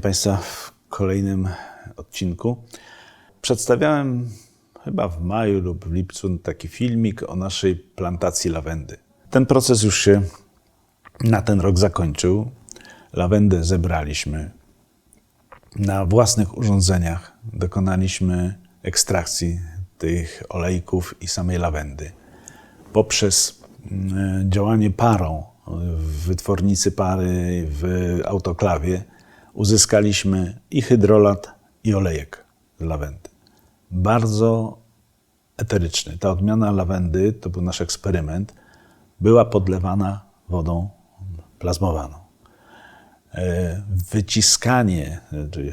Państwa w kolejnym odcinku. Przedstawiałem chyba w maju lub w lipcu taki filmik o naszej plantacji lawendy. Ten proces już się na ten rok zakończył. Lawendę zebraliśmy. Na własnych urządzeniach dokonaliśmy ekstrakcji tych olejków i samej lawendy. Poprzez mm, działanie parą w wytwornicy pary w autoklawie uzyskaliśmy i hydrolat, i olejek z lawendy. Bardzo eteryczny. Ta odmiana lawendy, to był nasz eksperyment, była podlewana wodą plazmowaną. E, Wyciskanie, czyli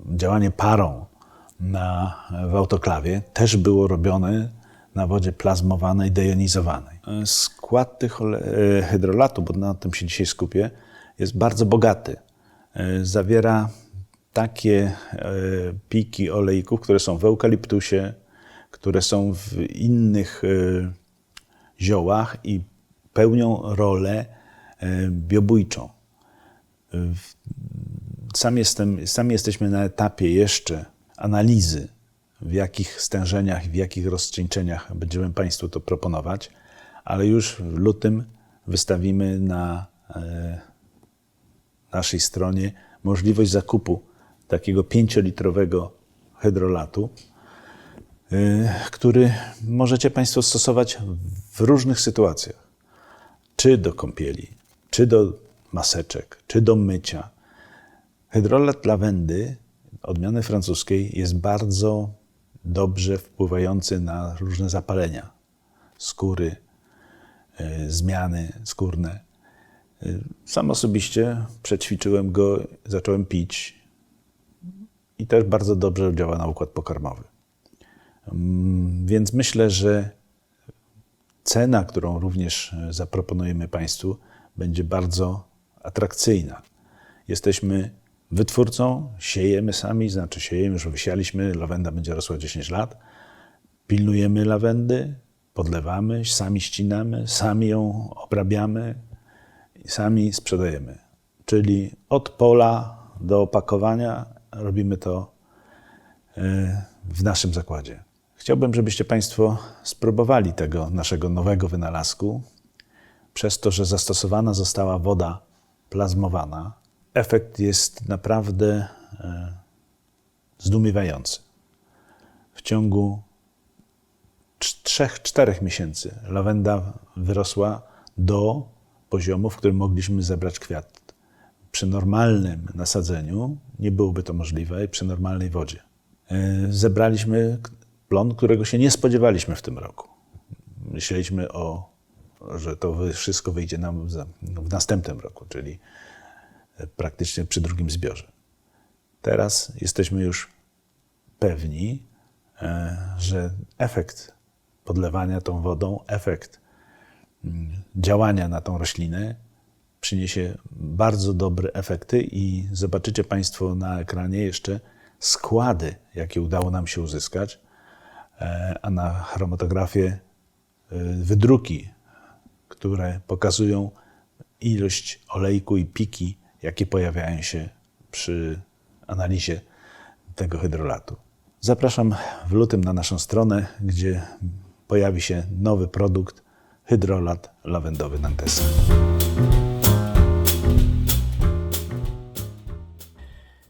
działanie parą na, w autoklawie też było robione na wodzie plazmowanej, dejonizowanej. E, Skład tych e, hydrolatu, bo na tym się dzisiaj skupię, jest bardzo bogaty. E, Zawiera takie e, piki olejków, które są w eukaliptusie, które są w innych e, ziołach i pełnią rolę biobójczą. Sam, jestem, sam jesteśmy na etapie jeszcze analizy, w jakich stężeniach, w jakich rozcieńczeniach będziemy Państwu to proponować, ale już w lutym wystawimy na naszej stronie możliwość zakupu takiego 5-litrowego hydrolatu, y, który możecie Państwo stosować w różnych sytuacjach. Czy do kąpieli, czy do maseczek, czy do mycia. Hydrolat lawendy odmiany francuskiej jest bardzo dobrze wpływający na różne zapalenia skóry, y, zmiany skórne. Y, Sam osobiście przećwiczyłem go, zacząłem pić i też bardzo dobrze działa na układ pokarmowy. Mm, Więc myślę, że cena, którą również e, zaproponujemy Państwu, będzie bardzo atrakcyjna. Jesteśmy wytwórcą, siejemy sami, znaczy siejemy, już wysialiśmy, lawenda będzie rosła 10 lat. Pilnujemy lawendy, podlewamy, sami ścinamy, sami ją obrabiamy sami sprzedajemy. Czyli od pola do opakowania robimy to e, w naszym zakładzie. Chciałbym, żebyście Państwo spróbowali tego naszego nowego wynalazku. Przez to, że zastosowana została woda plazmowana, efekt jest naprawdę e, zdumiewający. W ciągu 3-4 miesięcy lawenda wyrosła do poziomu, w którym mogliśmy zebrać kwiat. Przy normalnym nasadzeniu nie byłoby to możliwe i przy normalnej wodzie. E, Zebraliśmy plon, którego się nie spodziewaliśmy w tym roku. Myśleliśmy o, że to wszystko wyjdzie nam w następnym roku, czyli e, praktycznie przy drugim zbiorze. Teraz jesteśmy już pewni, e, że efekt podlewania tą wodą, efekt działania na tą roślinę przyniesie bardzo dobre efekty i zobaczycie Państwo na ekranie jeszcze składy, jakie udało nam się uzyskać, e, a na chromatografię e, wydruki, które pokazują ilość olejku i piki, jakie pojawiają się przy analizie tego hydrolatu. Zapraszam w lutym na naszą stronę, gdzie pojawi się nowy produkt hydrolat lawendowy Nantesa.